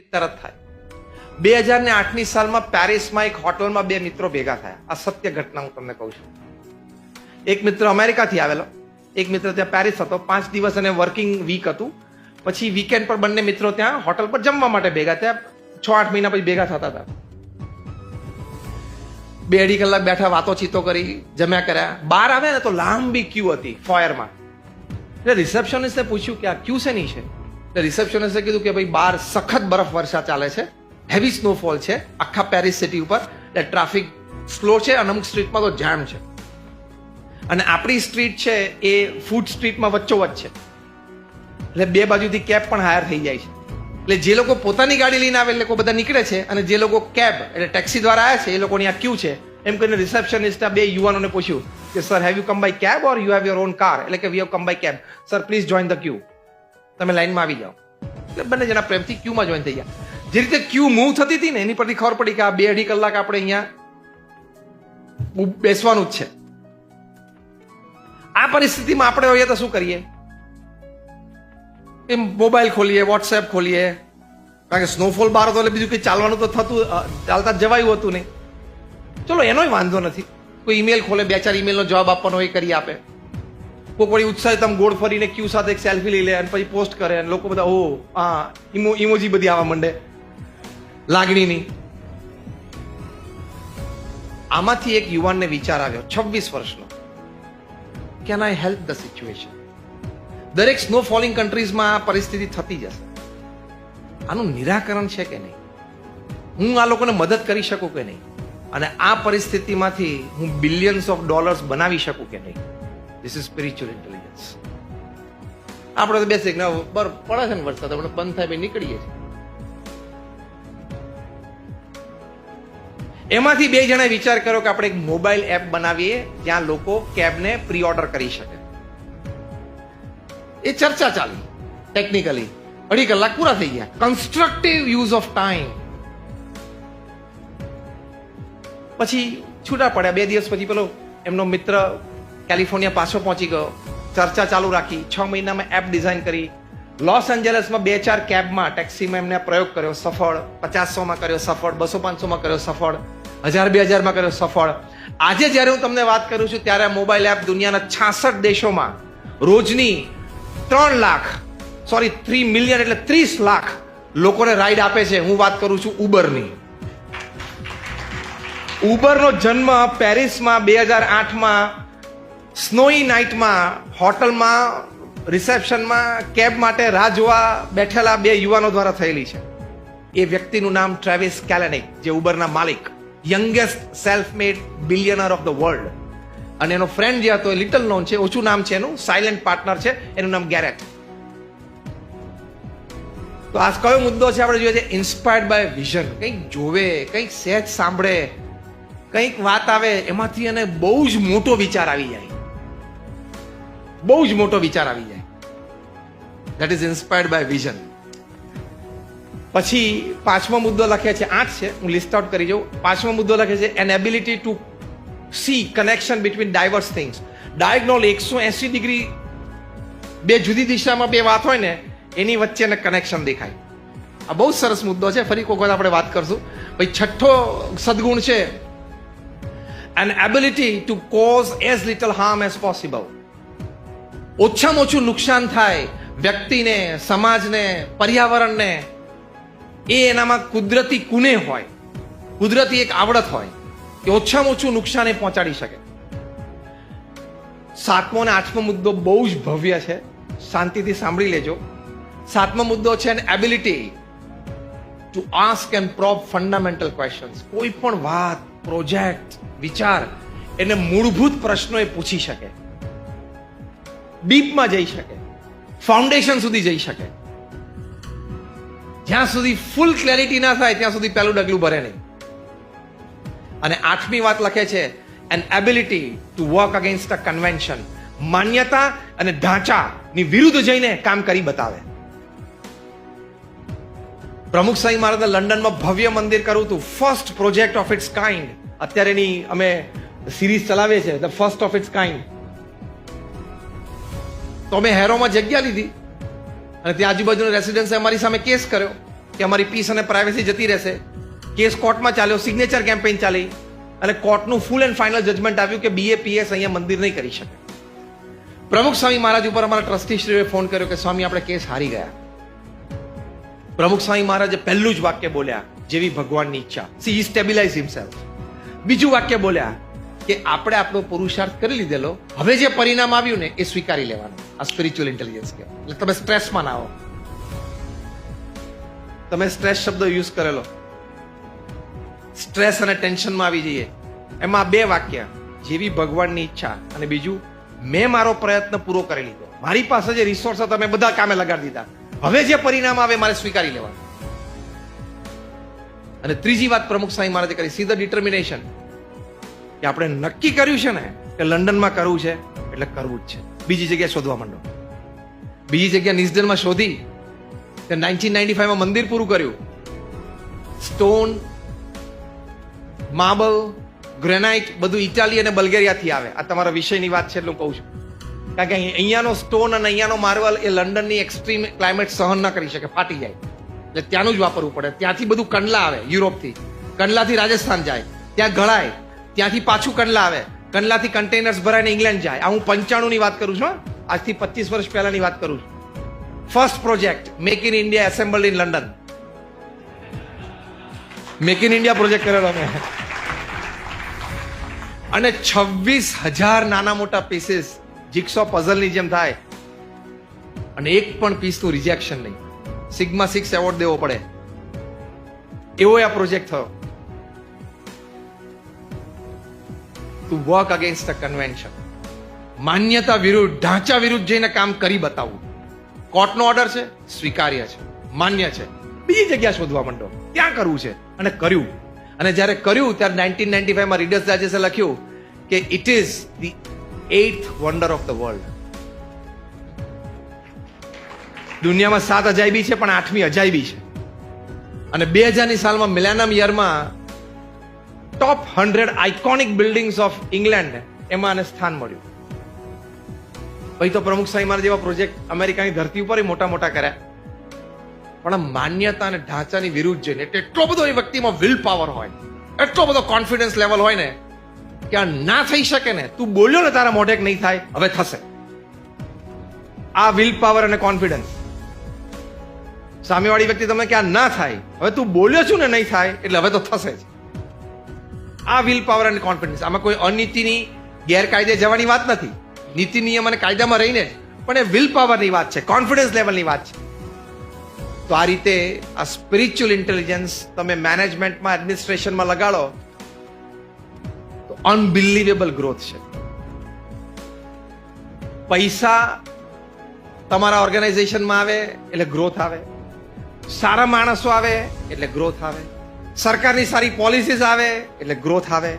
તરત થાય. બે હજાર ને આઠની સાલમાં પેરિસમાં એક હોટલમાં બે મિત્રો ભેગા થયા. આ સત્ય ઘટના હું તમને કહું છું. એક મિત્ર અમેરિકાથી આવેલો. એક મિત્ર ત્યાં પેરિસ હતો. પાંચ દિવસ અને વર્કિંગ વીક હતું. પછી વીકેન્ડ પર બંને મિત્રો ત્યાં હોટલ પર જમવા માટે ભેગા થયા. છ આઠ મહિના પછી ભેગા થતા હતા. બે અઢી કલાક બેઠા વાતો ચીતો કરી, જમ્યા કર્યા. બહાર આવ્યા ને તો લાંબી ક્યુ હતી ફોયરમાં. એટલે રિસેપ્શનિસ્ટે પૂછ્યું કે આ ક્યુ શેની છે? રિસેપ્શનિસ્ટે કીધું કે ભાઈ બહાર સખત બરફ વર્ષા ચાલે છે. હેવી સ્નોફોલ છે આખા પેરિસ સિટી ઉપર. એટલે ટ્રાફિક સ્લો છે અને અમુક સ્ટ્રીટમાં તો જામ છે. અને આપણી સ્ટ્રીટ છે એ ફૂડ સ્ટ્રીટમાં વચ્ચોવચ્ચ છે. એટલે બે બાજુથી કેબ પણ હાયર થઈ જાય છે. એટલે જે લોકો પોતાની ગાડી લઈને આવે એ લોકો બધા નીકળે છે અને જે લોકો કેબ એટલે ટેક્સી દ્વારા આવ્યા છે એ લોકોની આ ક્યુ છે. એમ કરીને રિસેપ્શનિસ્ટ બે યુવાનોને પૂછ્યું કે sir have you come by cab or you have your own car એટલે કે we have come by cab sir please join the queue તમે લાઈનમાં આવી જાઓ. એટલે બંને જણા પ્રેમથી ક્યુમાં જોઈન થઈ ગયા. જે રીતે ક્યુ મૂવ થતી હતી ને, એની પરથી ખબર પડી કે આ બે અઢી કલાક આપણે અહીંયા બેસવાનું જ છે. આ પરિસ્થિતિમાં આપણે હોઈએ તો શું કરીએ? એમ મોબાઈલ ખોલીએ વોટ્સએપ ખોલીએ. કારણ કે સ્નોફોલ બહાર હતો એટલે બીજું કંઈ ચાલવાનું તો થતું ચાલતા જવાયું હતું નહીં. ચલો, એનોય વાંધો નથી. કોઈ ઈમેલ ખોલે, બે ચાર ઈમેલનો જવાબ આપવાનો એ કરી આપે. કોઈ વળી ઉત્સાહિત આમ ગોળ ફરીને ક્યુ સાથે એક સેલ્ફી લઈ લે અને પછી પોસ્ટ કરે અને લોકો બધા ઓ હા ઇમો ઇમોજી બધી આવવા માંડે. લાગણીની. આમાંથી એક યુવાનને વિચાર આવ્યો, છવ્વીસ વર્ષનો. Can I help the situation દરેક સ્નો ફોલિંગ કન્ટ્રીઝમાં આ પરિસ્થિતિ થતી જશે. આનું નિરાકરણ છે કે નહીં? હું આ લોકોને મદદ કરી શકું કે નહીં? અને આ પરિસ્થિતિમાંથી હું બિલિયન્સ ઓફ ડોલર્સ બનાવી શકું કે નહીં? ધીસ ઇઝ સ્પિરિચ્યુઅલ ઇન્ટેલિજન્સ આપણે તો બેસીએ ના બર પડે છે ને વરસાદ, આપણે બંધ થાય નીકળીએ છીએ. એમાંથી બે જણાએ વિચાર કર્યો કે આપણે એક મોબાઈલ એપ બનાવીએ જ્યાં લોકો કેબને પ્રી ઓર્ડર કરી શકે. એ ચર્ચા ચાલી ટેકનિકલી અઢી કલાક પૂરા થઈ ગયા. કન્સ્ટ્રક્ટિવ યુઝ ઓફ ટાઈમ પછી છૂટા પડ્યા. બે દિવસ પછી પેલો એમનો મિત્ર કેલિફોર્નિયા પાછો પહોંચી ગયો. ચર્ચા ચાલુ રાખી. છ મહિનામાં એપ ડિઝાઇન કરી. લોસ એન્જલસમાં બે ચાર કેબમાં ટેક્સીમાં એમને પ્રયોગ કર્યો સફળ. પચાસોમાં કર્યો સફળ, બસો પાંચસોમાં કર્યો સફળ, હજાર બે હજારમાં કર્યો સફળ. આજે જ્યારે હું તમને વાત કરું છું ત્યારે મોબાઈલ એપ દુનિયાના છાસઠ દેશોમાં રોજની ત્રણ લાખ સોરી થ્રી મિલિયન એટલે ત્રીસ લાખ લોકોને રાઈડ આપે છે. હું વાત કરું છું ઉબરની. ઉબરનો જન્મ પેરિસમાં બે હજાર આઠમાં સ્નોઈ નાઇટમાં, હોટલમાં, રિસેપ્શનમાં, કેબ માટે રાહ જોવા બેઠેલા બે યુવાનો દ્વારા થયેલી છે. એ વ્યક્તિનું નામ ટ્રેવિસ કેલેનિક, જે ઉબરના માલિક youngest self made billionaire of the world અને એનો ફ્રેન્ડ જે હતો, એ લિટલ નોન છે, ઓછું નામ છે એનું સાયલેન્ટ પાર્ટનર છે, એનું નામ ગેરેટ તો આ કયો મુદ્દો છે આપણે જોઈએ છે ઇન્સ્પાયર્ડ બાય વિઝન કંઈક જોવે, કંઈક સહેજ સાંભળે, કંઈક વાત આવે, એમાંથી એને બહુ જ મોટો વિચાર આવી જાય. બહુ જ મોટો વિચાર આવી જાય. That is inspired by vision પછી પાંચમો મુદ્દો લખે છે આઠ છે. હું લિસ્ટ આઉટ કરી જાઉં. પાંચમો મુદ્દો લખે છે an ability to see connection between diverse things diagonal એકસો એસી ડિગ્રી બે જુદી દિશામાં બે વાત હોય ને, એની વચ્ચે એને કનેક્શન દેખાય. આ બહુ સરસ મુદ્દો છે. ફરી કોઈ આપણે વાત કરશું. ભાઈ છઠ્ઠો સદગુણ છે an ability to cause as little harm as possible ઓછામાં ઓછું નુકસાન થાય વ્યક્તિને, સમાજને, પર્યાવરણને. એ એનામાં કુદરતી કુને હોય, કુદરતી એક આવડત હોય કે ઓછામાં ઓછું નુકસાન એ પહોંચાડી શકે. સાતમો અને આઠમો મુદ્દો બહુ જ ભવ્ય છે. શાંતિથી સાંભળી લેજો. સાતમો મુદ્દો છે an ability to ask and probe fundamental questions કોઈ પણ વાત, પ્રોજેક્ટ, વિચાર એને મૂળભૂત પ્રશ્નો એ પૂછી શકે. ડીપમાં જઈ શકે. ફાઉન્ડેશન સુધી જઈ શકે. જ્યાં સુધી ફૂલ ક્લેરિટી ના થાય, ત્યાં સુધી પહેલું ડગલું ભરે નહીં. અને આઠમી વાત લખે છે an ability to work against a convention માન્યતા અને ઢાંચાની વિરુદ્ધ જઈને કામ કરી બતાવે. પ્રમુખ સાંઈ મહારાજને લંડનમાં ભવ્ય મંદિર કરવું હતું first project of its kind અત્યારે એની અમે સિરીઝ ચલાવીએ છીએ the first of its kind તો અમે હેરોમાં જગ્યા લીધી. અને ત્યાં આજુબાજુના રેસિડેન્સે અમારી સામે કેસ કર્યો કે અમારી પીસ અને પ્રાઇવેસી જતી રહેશે. કેસ કોર્ટમાં ચાલ્યો સિગ્નેચર કેમ્પેઇન ચાલી. અને કોર્ટનું ફૂલ એન્ડ ફાઇનલ જજમેન્ટ આવ્યું કે બીએપીએસ અહીંયા મંદિર નહીં કરી શકે. પ્રમુખ સ્વામી મહારાજ ઉપર અમારા ટ્રસ્ટીશ્રીઓએ ફોન કર્યો કે સ્વામી, આપણે કેસ હારી ગયા. પ્રમુખ સ્વામી મહારાજે પહેલું જ વાક્ય બોલ્યા, જેવી ભગવાનની ઈચ્છા. સી સ્ટેબિલાઇઝ હિમસેલ્ફ બીજું વાક્ય બોલ્યા કે આપણે આપણો પુરુષાર્થ કરી લીધેલો, હવે જે પરિણામ આવ્યું ને, એ સ્વીકારી લેવાનું. આ સ્પિરિચ્યુઅલ ઇન્ટેલિજન્સ કે એટલે તમે સ્ટ્રેસમાં ના આવો. તમે સ્ટ્રેસ શબ્દ યુઝ કરેલો. સ્ટ્રેસ અને ટેન્શનમાં આવી જઈએ. એમાં બે વાક્ય, જેવી ભગવાનની ઈચ્છા અને બીજું, મેં મારો પ્રયત્ન પૂરો કરી લીધો. મારી પાસે જે રિસોર્સ હતા, મેં બધા કામે લગાડી દીધા. હવે જે પરિણામ આવે, મારે સ્વીકારી લેવાનું. અને ત્રીજી વાત પ્રમુખ સ્વામી મહારાજે કરી સી ધ ડિટર્મિનેશન કે આપણે નક્કી કર્યું છે ને કે લંડનમાં કરવું છે, એટલે કરવું જ છે. બીજી જગ્યાએ શોધવા માંડો. બીજી જગ્યા નિઝડનમાં શોધી તે નાઇન્ટીન નાઇન્ટી ફાઈવમાં મંદિર પૂરું કર્યું. સ્ટોન, માર્બલ, ગ્રેનાઇટ, બધું ઇટાલી અને બલ્ગેરિયાથી આવે. આ તમારા વિષયની વાત છે એટલે હું કહું છું. કારણ કે અહીં- અહીંયાનો સ્ટોન અને અહીંયાનો માર્બલ એ લંડનની એક્સ્ટ્રીમ ક્લાઇમેટ સહન ન કરી શકે, ફાટી જાય. એટલે ત્યાંનું જ વાપરવું પડે. ત્યાંથી બધું કંડલા આવે, યુરોપથી. કંડલાથી રાજસ્થાન જાય. ત્યાં ગળાય. ત્યાંથી પાછું કંડલા આવે. કંડલાથી કન્ટેનર્સ ભરાઈને ઇંગ્લેન્ડ જાય. આ હું પંચાણું ની વાત કરું છું આજથી પચીસ વર્ષ પહેલાની વાત કરું છું. First project make in India assembled in London make in India project કરેલો અમે અને છવ્વીસ હજાર નાના મોટા પીસીસ જીક્સો પઝલની જેમ થાય. અને એક પણ પીસનું રિજેક્શન નહીં. સિગ્મા સિક્સ એવોર્ડ દેવો પડે. એવો આ પ્રોજેક્ટ થયો. To work against the convention માન્યતા વિરુદ્ધ, ઢાંચા વિરુદ્ધ જઈને કામ કરી બતાવવું કોર્ટનો ઓર્ડર છે, સ્વીકાર્ય છે, માન્ય છે. બીજી જગ્યા શોધવા માંડો. ત્યાં કરવું છે અને કર્યું. અને જ્યારે કર્યું, ત્યારે નાઇન્ટીન નાઇન્ટી ફાઈવમાં રીડર્સ ડાયજેસ્ટે લખ્યું કે it is the eighth wonder of the world દુનિયામાં સાત અજાયબી છે, પણ આઠમી અજાયબી છે. અને બે હજારની સાલમાં millennium યરમાં top hundred iconic buildings of England એમાં આને સ્થાન મળ્યું. પછી તો પ્રમુખ સાંઈ મારા જેવા પ્રોજેક્ટ અમેરિકાની ધરતી ઉપર મોટા મોટા કર્યા. પણ માન્યતા અને ઢાંચાની વિરુદ્ધ જઈને એટલો બધો એ વ્યક્તિમાં વિલ પાવર હોય, એટલો બધો કોન્ફિડન્સ લેવલ હોય ને કે આ ના થઈ શકે ને, તું બોલ્યો ને તારા મોઢે નહીં થાય, હવે થશે. આ વિલ પાવર અને કોન્ફિડન્સ સામેવાળી વ્યક્તિ તમે કે આ ના થાય, હવે તું બોલ્યો છું ને નહીં થાય, એટલે હવે તો થશે જ. આ વિલ પાવર અને કોન્ફિડન્સ આમાં કોઈ અનીતિની ગેરકાયદે જવાની વાત નથી. નીતિ, નિયમ અને કાયદામાં રહીને જ પણ એ વિલ પાવરની વાત છે કોન્ફિડન્સ લેવલની વાત છે. તો આ રીતે આ સ્પિરિચ્યુઅલ ઇન્ટેલિજન્સ તમે મેનેજમેન્ટમાં એડમિનિસ્ટ્રેશનમાં લગાડો, તો અનબિલિવેબલ ગ્રોથ છે. પૈસા તમારા ઓર્ગેનાઇઝેશનમાં આવે એટલે ગ્રોથ આવે. સારા માણસો આવે એટલે ગ્રોથ આવે. સરકારની સારી પોલિસીસ આવે એટલે ગ્રોથ આવે.